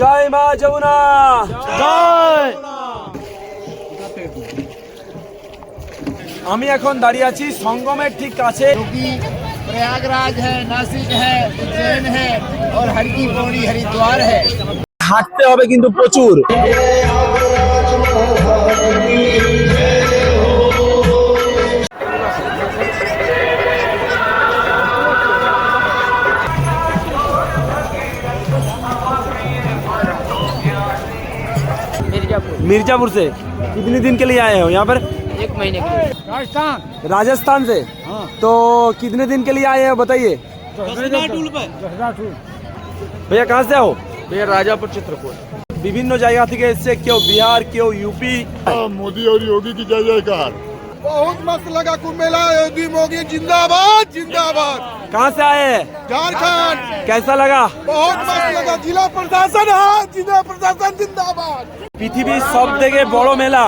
জয় মা যমুনা জয় আমি এখন দাঁড়িয়ে আছি সঙ্গমের ঠিক কাছে क्योंकि प्रयागराज है नासिक है उज्जैन है और हर की पौड़ी हरिद्वार है হাঁটতে হবে কিন্তু প্রচুর मिर्जापुर से। कितने दिन के लिए आए हो? यहाँ पर? एक महीने के राजस्थान। राजस्थान से? हाँ। तो कितने दिन के लिए आए हो बताइए? भैया कहाँ से हो? भैया राजापुर चित्रकूट। विभिन्न जगह थी इससे क्यों? बिहार क्यों? यूपी? मोदी और योगी की जय जयकार। बहुत मस्त लगा कुंभ मेला योगी मोदी जिंदाबाद जिंदाबाद कहाँ से आए हैं झारखंड कैसा लगा बहुत मस्त लगा जिला प्रशासन हाँ जिला प्रशासन जिंदाबाद পৃথিবীর সব থেকে বড় মেলা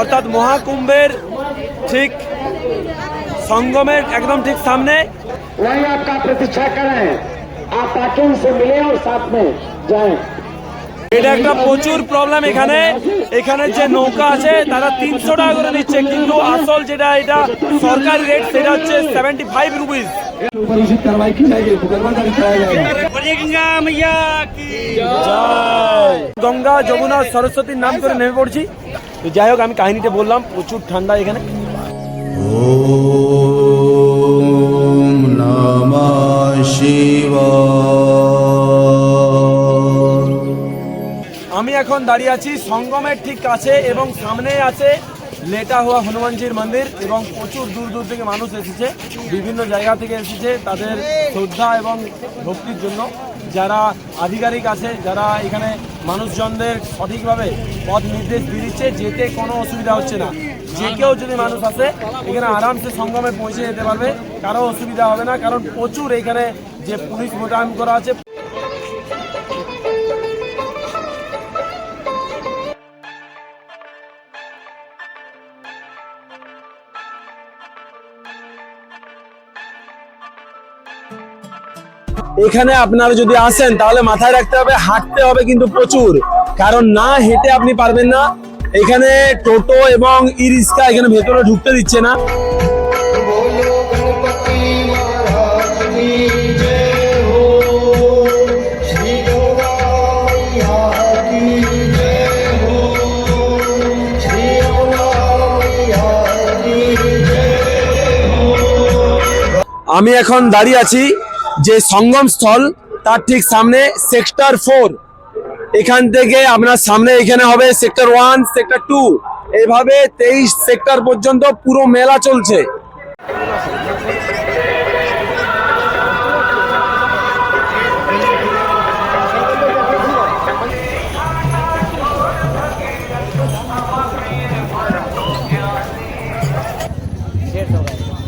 অর্থাৎ মহাকুম্ভের ঠিক সঙ্গমের একদম ঠিক সামনে वहीं आपका प्रतीक्षा करें आप आके उनसे मिले और साथ में जाएं এটা একটা প্রচুর প্রবলেম এখানে। এখানে যে নৌকা আছে, তারা তিনশো টাকা করে নিচ্ছে, কিন্তু আসল যেটা এটা সরকারি রেট সেটা হচ্ছে seventy five rupees Ganga, Yamuna, সরস্বতীর নাম করে নেমে পড়ছি। তো যাই হোক, আমি কাহিনীটা বললাম, প্রচুর ঠান্ডা এখানে। আমি এখন দাঁড়িয়ে আছি। সঙ্গমের ঠিক কাছে এবং সামনে আছে লেটা হওয়া হনুমানজির মন্দির এবং প্রচুর দূর দূর থেকে মানুষ এসেছে। বিভিন্ন জায়গা থেকে এসেছে তাদের শ্রদ্ধা এবং ভক্তির জন্য। যারা আধিকারিক আছে, যারা এখানে মানুষজনদের সঠিকভাবে পথ নির্দেশ দিয়ে দিচ্ছে, যেতে কোনো অসুবিধা হচ্ছে না। যে কেউ যদি মানুষ আসে, এখানে আরামসে সঙ্গমে পৌঁছে যেতে পারবে। কারও অসুবিধা হবে না, কারণ প্রচুর এখানে যে পুলিশ মোতায়েন করা আছে এখানে আপনারা যদি আসেন, তাহলে মাথায় রাখতে হবে, হাঁটতে হবে কিন্তু প্রচুর। কারণ না হেঁটে আপনি পারবেন না। এখানে টোটো এবং ই রিক্সা এখানে ভেতরে ঢুকতে দিচ্ছে না। আমি এখন দাঁড়িয়ে আছি। যে সঙ্গম স্থল তার ঠিক সামনে সেক্টর ফোর এখান থেকে আপনার সামনে এখানে হবে সেক্টর ওয়ান সেক্টর টু এইভাবে তেইশ সেক্টর পর্যন্ত পুরো মেলা চলছে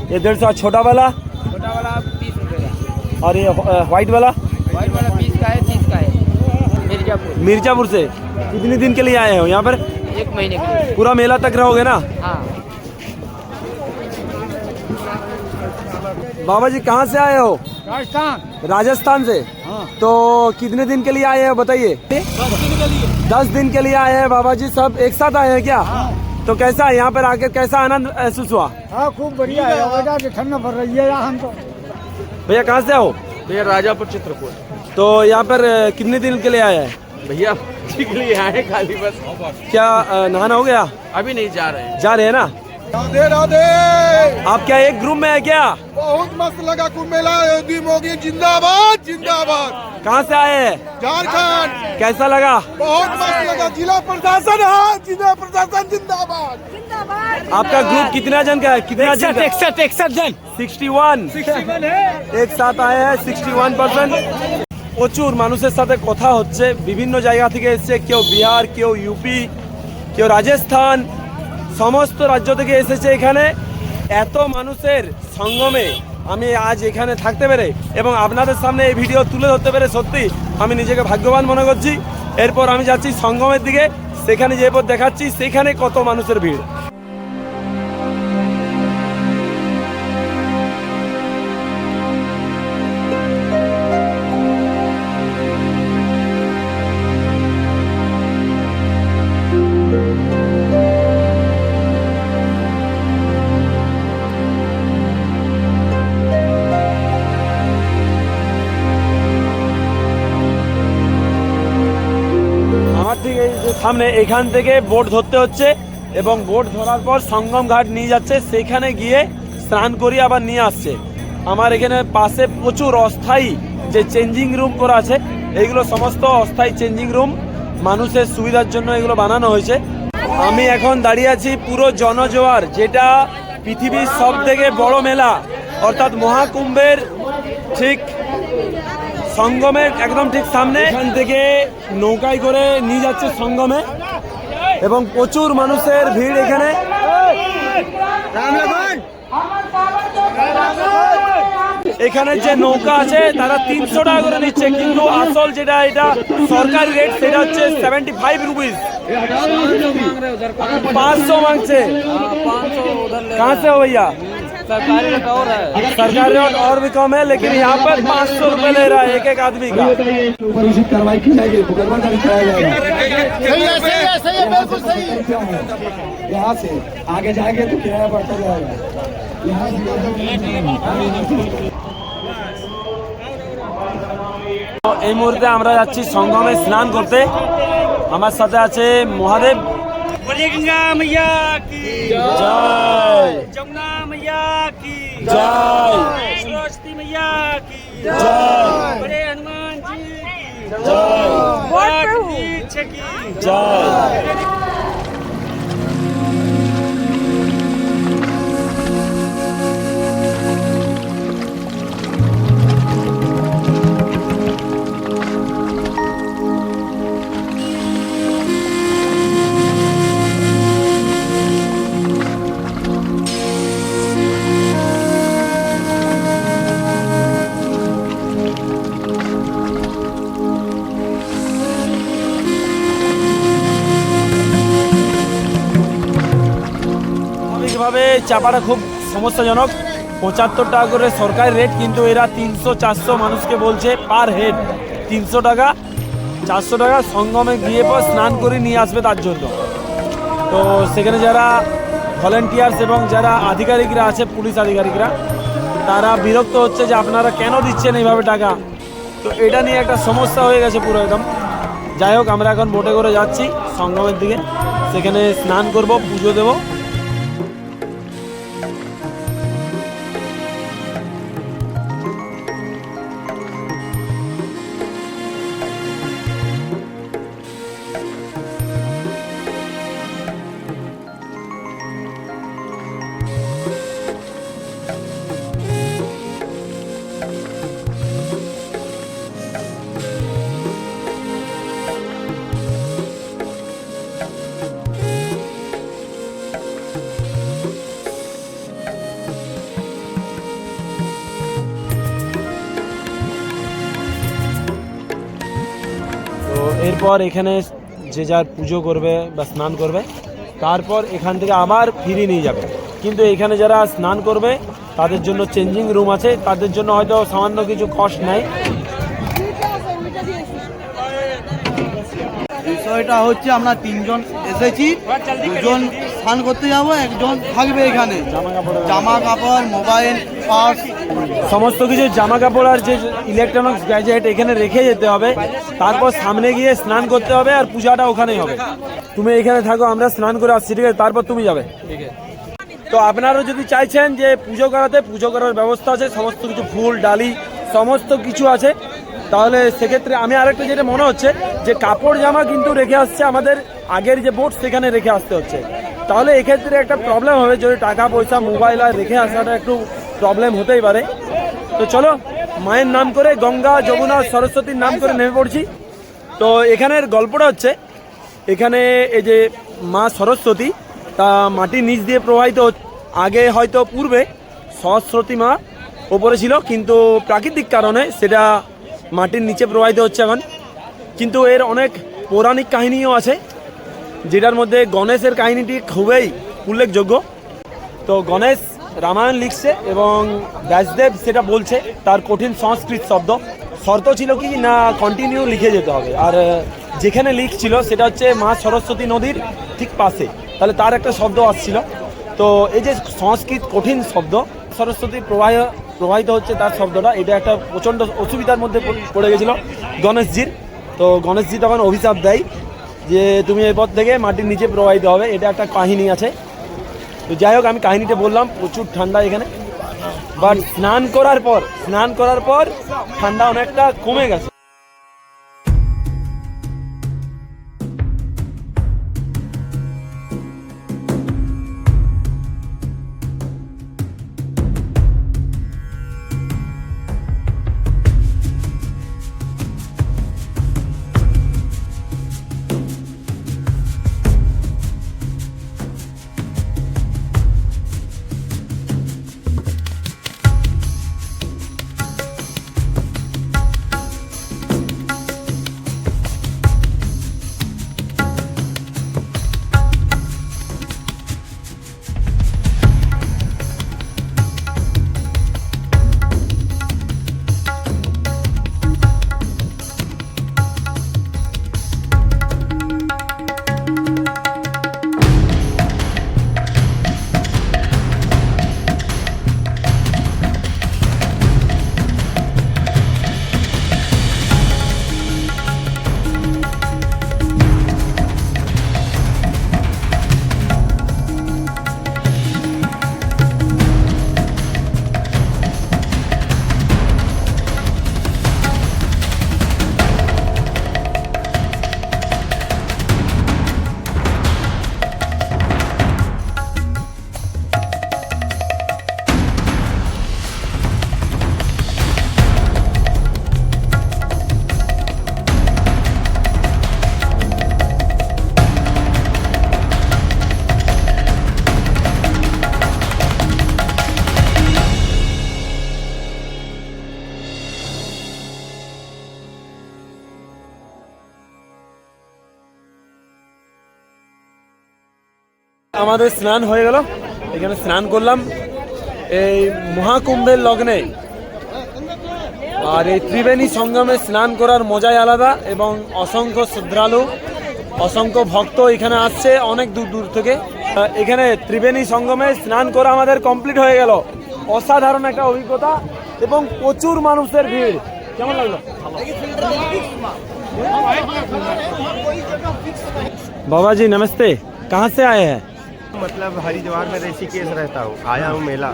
ये डेढ़ सौ छोटा वाला छोटा वाला बीस रुपए का और ये व्हाइट वाला? व्हाइट वाला बीस का है तीस का है। मिर्जापुर। मिर्जापुर से? कितने दिन के लिए आए हो यहाँ पर? एक महीने के लिए। पूरा मेला तक रहोगे ना? हाँ। बाबा जी कहाँ से आए हो? राजस्थान। राजस्थान से? हाँ। तो कितने दिन के लिए आए हैं बताइए? दस दिन के लिए। आए हैं बाबा जी सब एक साथ आए हैं क्या? तो कैसा है यहाँ पर आके कैसा आनंद महसूस हुआ? हाँ खूब बढ़िया है ठंड पड़ रही है यहाँ हम तो। भैया कहाँ से आओ भैया राजापुर चित्रकूट। तो यहाँ पर कितने दिन के लिए आया है? भैया के लिए आए खाली बस। क्या नहाना हो गया? अभी नहीं जा रहे हैं। जा रहे हैं ना? राधे राधे आप क्या एक ग्रुप में है क्या बहुत मस्त लगा कुंभ मेला योगी मोदी जिंदाबाद जिंदाबाद कहाँ से आए हैं झारखंड कैसा लगा बहुत मस्त लगा जिला प्रशासन हाँ जिला प्रशासन जिंदाबाद आपका ग्रुप कितना जन का है कितना जन का इकसठ इकसठ जन সিক্সটি ওয়ান এক সাথ আয়ে হ্যাঁ সিক্সটি ওয়ান পার্সেন্ট প্রচুর মানুষের সাথে কথা হচ্ছে বিভিন্ন জায়গা থেকে এসছে কেউ বিহার কেউ ইউপি কেউ রাজস্থান সমস্ত রাজ্য থেকে এসেছে এখানে। এত মানুষের সঙ্গমে আমি আজ এখানে থাকতে পেরে এবং আপনাদের সামনে এই ভিডিও তুলে ধরতে পেরে সত্যি আমি নিজেকে ভাগ্যবান মনে করছি। এরপর আমি যাচ্ছি সঙ্গমের দিকে, সেখানে যে পর দেখাচ্ছি, সেখানে কত মানুষের ভিড়। ঠিক এই যে সামনে এখান থেকে বোট ধরতে হচ্ছে এবং বোট ধরার পর সঙ্গম ঘাট নিয়ে যাচ্ছে, সেখানে গিয়ে স্নান করিয়ে আবার নিয়ে আসছে। আমার এখানে পাশে প্রচুর অস্থায়ী যে চেঞ্জিং রুম করা আছে এইগুলো সমস্ত অস্থায়ী চেঞ্জিং রুম মানুষের সুবিধার জন্য এগুলো বানানো হয়েছে। আমি এখন দাঁড়িয়ে আছি পুরো জনজোয়ার, যেটা পৃথিবীর সব থেকে বড় মেলা, অর্থাৎ মহাকুম্ভের ঠিক সঙ্গমের একদম ঠিক সামনে। এখান থেকে নৌকায় করে নিয়ে যাচ্ছে সঙ্গমে। এবং প্রচুর মানুষের ভিড় এখানে। এখানে যে নৌকা আছে তারা তিনশো টাকা করে নিচ্ছে। কিন্তু আসল যেটা এটা সরকার রেট সেটা হচ্ছে সেভেন্টি ফাইভ রুপিস পাঁচশো। মাংছে কাঁচে ভাইয়া सरकारी रेट और है सरकारी रेट और भी कम है लेकिन यहाँ पर पाँच सौ रुपये ले रहा है एक एक आदमी का ऊपर उचित कार्रवाई की जाएगी मुकदमा दर्ज कराया जाएगा सही है सही है सही है बिल्कुल सही है क्या है? यहाँ से आगे जाएंगे तो किराया बढ़ता जाएगा यहाँ से এই মুহূর্তে আমরা যাচ্ছি সঙ্গমে স্নান করতে আমার সাথে আছে মহাদেব बोलिए गंगा मैया की जय जमुना मैया की जय सरस्वती मैया की जय बड़े हनुमान जी की जय जय চাপাটা খুব সমস্যাজনক। পঁচাত্তর টাকা করে সরকারি রেট কিন্তু এরা তিনশো, চারশো মানুষকে বলছে পার হেড তিনশো টাকা, চারশো টাকা সঙ্গমে গিয়ে পর স্নান করে নিয়ে আসবে তার জন্য। তো সেখানে যারা ভলেন্টিয়ার্স এবং যারা আধিকারিকরা আছে, পুলিশ আধিকারিকরা, তারা বিরক্ত হচ্ছে যে আপনারা কেন দিচ্ছেন এইভাবে টাকা? তো এটা নিয়ে একটা সমস্যা হয়ে গেছে পুরো একদম। যাই হোক, আমরা এখন বোটে করে যাচ্ছি, সঙ্গমের দিকে। সেখানে স্নান করব, পুজো দেবো। তো এরপর এখানে যে যার পুজো করবে বা স্নান করবে, তারপর এখান থেকে আবার ফিরিয়ে নিয়ে যাবে। কিন্তু এখানে যারা স্নান করবে, তাদের জন্য চেঞ্জিং রুম আছে, তাদের জন্য হয়তো সামান্য কিছু কষ্ট নেয় বিষয়টা হচ্ছে আমরা তিনজন এসেছি। স্নান করতে যাব, একজন থাকবে এখানে। জামা কাপড় মোবাইল পার্স সমস্ত কিছু জামা কাপড় আর যে ইলেকট্রনিক্স গ্যাজেট এখানে রেখে যেতে হবে। তারপর সামনে গিয়ে স্নান করতে হবে আর পূজাটা ওখানেই হবে। তুমি এখানে থাকো, আমরা স্নান করে আসছি, ঠিক আছে? তারপর তুমি যাবে। তো আপনারা যদি চাইছেন যে পুজো করাতে, পুজো করার ব্যবস্থা আছে, সমস্ত কিছু ফুল, ডালি, সমস্ত কিছু আছে, তাহলে সেক্ষেত্রে আমি আরেকটা যেটা মনে হচ্ছে, যে কাপড় জামা কিন্তু রেখে আসছে আমাদের আগের যে বোট সেখানে রেখে আসতে হচ্ছে। তাহলে এক্ষেত্রে একটা প্রবলেম হবে, যদি টাকা পয়সা মোবাইল আর রেখে আসাটা একটু প্রবলেম হতেই পারে। তো চলো, মায়ের নাম করে গঙ্গা, যমুনা, সরস্বতীর নাম করে নেমে পড়ছি। তো এখানের গল্পটা হচ্ছে, এখানে এই যে মা সরস্বতী, তা মাটির নিচ দিয়ে প্রবাহিত আগে হয়তো পূর্বে সরস্বতী মা ওপরে ছিল, কিন্তু প্রাকৃতিক কারণে সেটা মাটির নিচে প্রবাহিত হচ্ছে এখন। কিন্তু এর অনেক পৌরাণিক কাহিনীও আছে, যেটার মধ্যে গণেশের কাহিনীটি খুবই উল্লেখযোগ্য। তো গণেশ রামায়ণ লিখছে এবং ব্যাসদেব সেটা বলছে, তার কঠিন সংস্কৃত শব্দ। শর্ত ছিল কি না কন্টিনিউ লিখে যেতে হবে। আর যেখানে লিখছিল সেটা হচ্ছে মা সরস্বতী নদীর ঠিক পাশে। তাহলে তার একটা শব্দ আসছিল। তো এই যে সংস্কৃত কঠিন শব্দ, সরস্বতী প্রবাহ, প্রবাহিত হচ্ছে তার শব্দটা, এটা একটা প্রচণ্ড অসুবিধার মধ্যে পড়ে- গেছিল গণেশজির। তো গণেশজি তখন অভিশাপ দেয় যে, তুমি এই পথ থেকে মাটির নিচে প্রবাহিত হবে। এটা একটা কাহিনী আছে। তো যাই হোক, আমি কাহিনীটা বললাম, প্রচুর ঠান্ডা এখানে। বাট স্নান করার পর, স্নান করার পর ঠান্ডা অনেকটা কমে গেছে। আমাদের স্নান হয়ে গেল এখানে স্নান করলাম এই মহাকুম্ভের লগ্নে আর এই ত্রিবেণী সঙ্গমে স্নান করার মজাই আলাদা এবং অসংখ্য শ্রদ্ধালু অসংখ্য ভক্ত এখানে আসছে অনেক দূর দূর থেকে আহ, এখানে ত্রিবেণী সঙ্গমে স্নান করা আমাদের কমপ্লিট হয়ে গেল অসাধারণ একটা অভিজ্ঞতা এবং প্রচুর মানুষের ভিড় কেমন লাগলো बाबा जी नमस्ते कहाँ से आए हैं मतलब हरिद्वार में ऋषिकेश रहता हूँ आया हूँ मेला।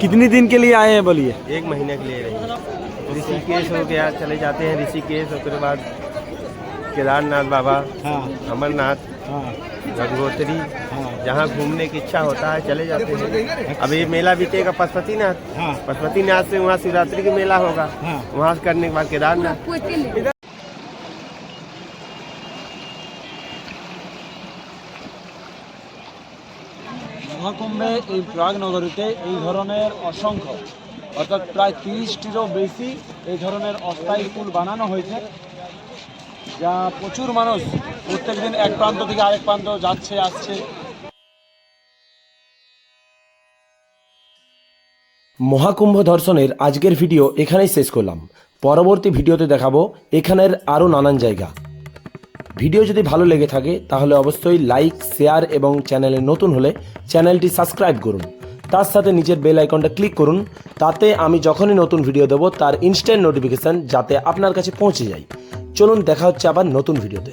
कितने दिन के लिए आए हैं बोलिए? एक महीने के लिए रही। ऋषिकेश हो गया चले जाते हैं ऋषिकेश उसके बाद केदारनाथ बाबा अमरनाथ गंगोत्री जहाँ घूमने की इच्छा होता है चले जाते हैं। अब ये मेला बीतेगा पशुपतिनाथ। पशुपतिनाथ से वहाँ शिवरात्रि का मेला होगा। वहाँ से करने के बाद केदारनाथ। মহাকুম্ভে এই প্রাগ নগরীতে এই ধরনের অসংখ্য, অর্থাৎ প্রায় তিরিশটিরও বেশি এই ধরনের অস্থায়ী পুল বানানো হয়েছে, যা প্রচুর মানুষ প্রত্যেক দিন এক প্রান্ত থেকে আরেক প্রান্ত যাচ্ছে, আসছে। মহাকুম্ভ দর্শনের আজকের ভিডিও এখানেই শেষ করলাম। পরবর্তী ভিডিওতে দেখাবো এখানের আরও নানান জায়গা। ভিডিও যদি ভালো লেগে থাকে, তাহলে অবশ্যই লাইক শেয়ার এবং চ্যানেলে নতুন হলে চ্যানেলটি সাবস্ক্রাইব করুন। তার সাথে নিজের বেল আইকনটা ক্লিক করুন, তাতে আমি যখনই নতুন ভিডিও দেবো, তার ইনস্ট্যান্ট নোটিফিকেশান যাতে আপনার কাছে পৌঁছে যায়। চলুন দেখা হচ্ছে আবার নতুন ভিডিওতে